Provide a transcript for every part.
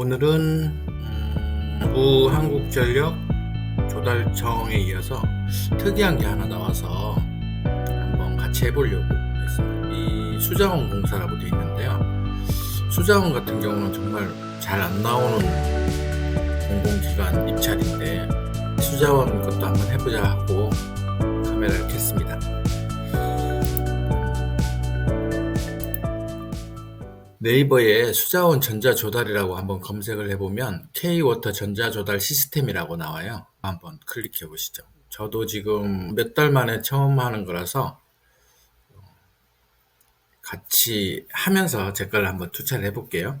오늘은 음, 부한국전력 조달청에 이어서 특이한 게 하나 나와서 한번 같이 해보려고 했어요. 이 수자원 공사라고 되어 있는데요. 수자원 같은 경우는 정말 잘 안 나오는 공공기관 입찰인데 수자원 것도 한번 해보자 하고 카메라를 켰습니다. 네이버에 수자원 전자조달이라고 한번 검색을 해보면 K워터 전자조달 시스템이라고 나와요. 한번 클릭해 보시죠. 저도 지금 몇 달 만에 처음 하는 거라서 같이 하면서 제 걸 한번 투자를 해볼게요.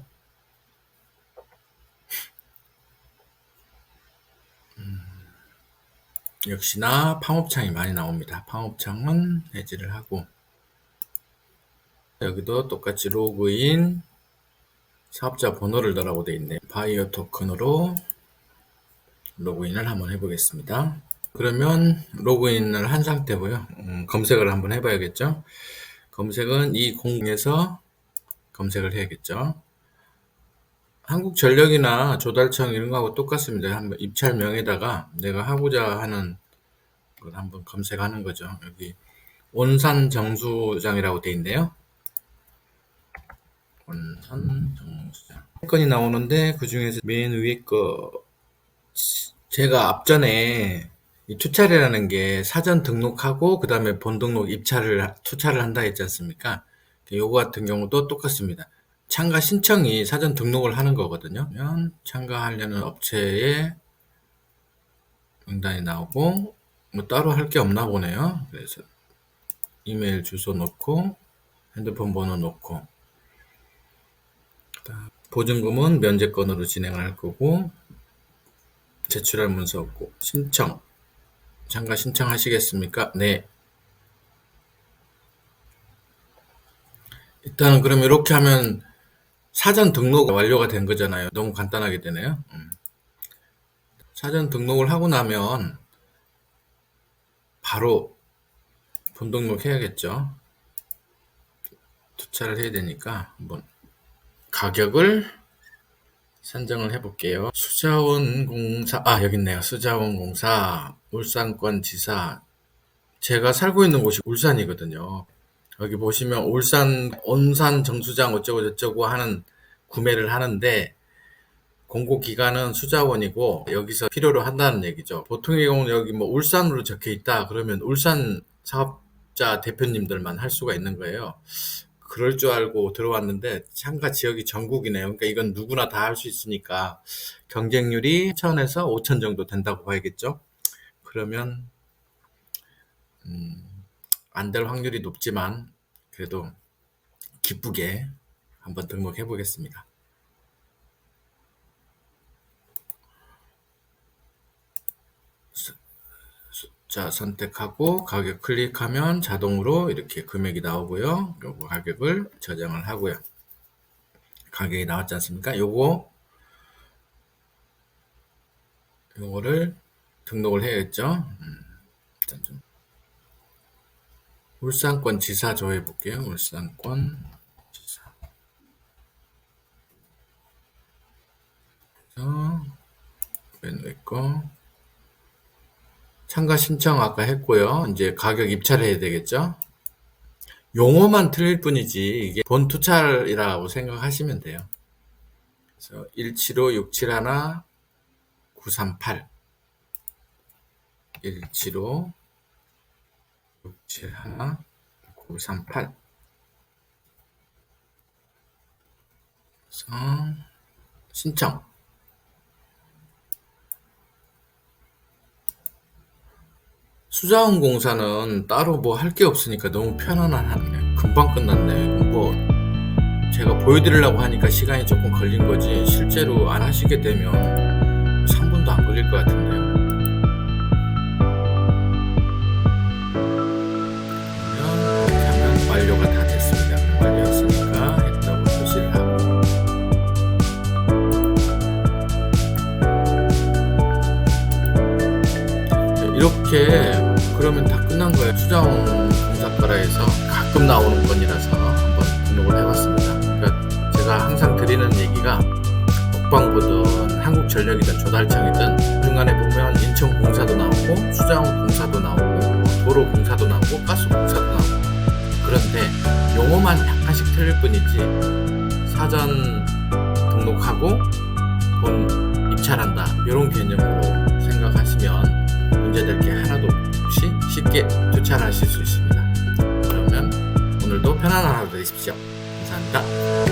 음, 역시나 팡업창이 많이 나옵니다. 팡업창은 해지를 하고 여기도 똑같이 로그인 사업자 번호를 넣으라고 되어 있네요. 바이오 토큰으로 로그인을 한번 해보겠습니다. 그러면 로그인을 한 상태고요. 음, 검색을 한번 해봐야겠죠. 검색은 이 공에서 검색을 해야겠죠. 한국전력이나 조달청 이런 거하고 똑같습니다. 한번 입찰명에다가 내가 하고자 하는 걸 한번 검색하는 거죠. 여기 온산 정수장이라고 되어 있네요. 온산 정수장. 건이 나오는데 그 중에서 맨 위에 거 제가 앞전에 이 투차례라는 게 사전 등록하고 그 다음에 본 등록 입찰을 투차를 한다 했지 않습니까? 요거 같은 경우도 똑같습니다. 참가 신청이 사전 등록을 하는 거거든요. 그러면 참가하려는 업체에 명단이 나오고 뭐 따로 할 게 없나 보네요. 그래서 이메일 주소 넣고 핸드폰 번호 넣고 보증금은 면제권으로 진행을 할 거고 제출할 문서 없고 신청 참가 신청하시겠습니까? 네. 일단은 그럼 이렇게 하면 사전 등록 완료가 된 거잖아요. 너무 간단하게 되네요. 음. 사전 등록을 하고 나면 바로 본 등록 해야겠죠. 투차를 해야 되니까 한번 가격을 선정을 해볼게요. 수자원공사, 아, 여기 있네요. 수자원공사, 울산권 지사. 제가 살고 있는 곳이 울산이거든요. 여기 보시면 울산, 온산 정수장 어쩌고 저쩌고 하는 구매를 하는데, 공고기관은 수자원이고, 여기서 필요로 한다는 얘기죠. 보통의 경우는 여기 뭐 울산으로 적혀 있다. 그러면 울산 사업자 대표님들만 할 수가 있는 거예요. 그럴 줄 알고 들어왔는데 참가 지역이 전국이네요. 그러니까 이건 누구나 다 할 수 있으니까 경쟁률이 1000에서 5000 정도 된다고 봐야겠죠. 그러면 음, 안 될 확률이 높지만 그래도 기쁘게 한번 등록해 보겠습니다. 자, 선택하고 가격 클릭하면 자동으로 이렇게 금액이 나오고요. 요거 가격을 저장을 하고요. 가격이 나왔지 않습니까? 요거 요거를 등록을 해야겠죠. 음, 일단 좀 울산권 지사 조회 볼게요. 울산권 지사. 그래서 맨 위에 거 참가 신청 아까 했고요. 이제 가격 입찰 해야 되겠죠. 용어만 틀릴 뿐이지 이게 본 투찰이라고 생각하시면 돼요. 그래서 175 671 938 175 671 938 그래서 신청 수자원 공사는 따로 뭐 할 게 없으니까 너무 편안하네. 금방 끝났네. 뭐 제가 보여드리려고 하니까 시간이 조금 걸린 거지 실제로 안 하시게 되면 3분도 안 걸릴 것 같은데요. 그러면 완료가 다 됐습니다. 완료했으니까 했다고 표시를 이렇게 그러면 다 끝난 거예요. 수자원 공사과라에서 가끔 나오는 건이라서 한번 등록을 해봤습니다. 그러니까 제가 항상 드리는 얘기가 국방부든 한국전력이든 조달청이든 중간에 보면 인천공사도 나오고 수자원공사도 나오고 도로공사도 나오고 가스공사도 나오고 그런데 용어만 약간씩 틀릴 뿐이지 사전 등록하고 본 입찰한다 이런 개념으로 생각하시면 문제될 게 주차하실 수 있습니다. 그러면 오늘도 편안한 하루 되십시오. 감사합니다.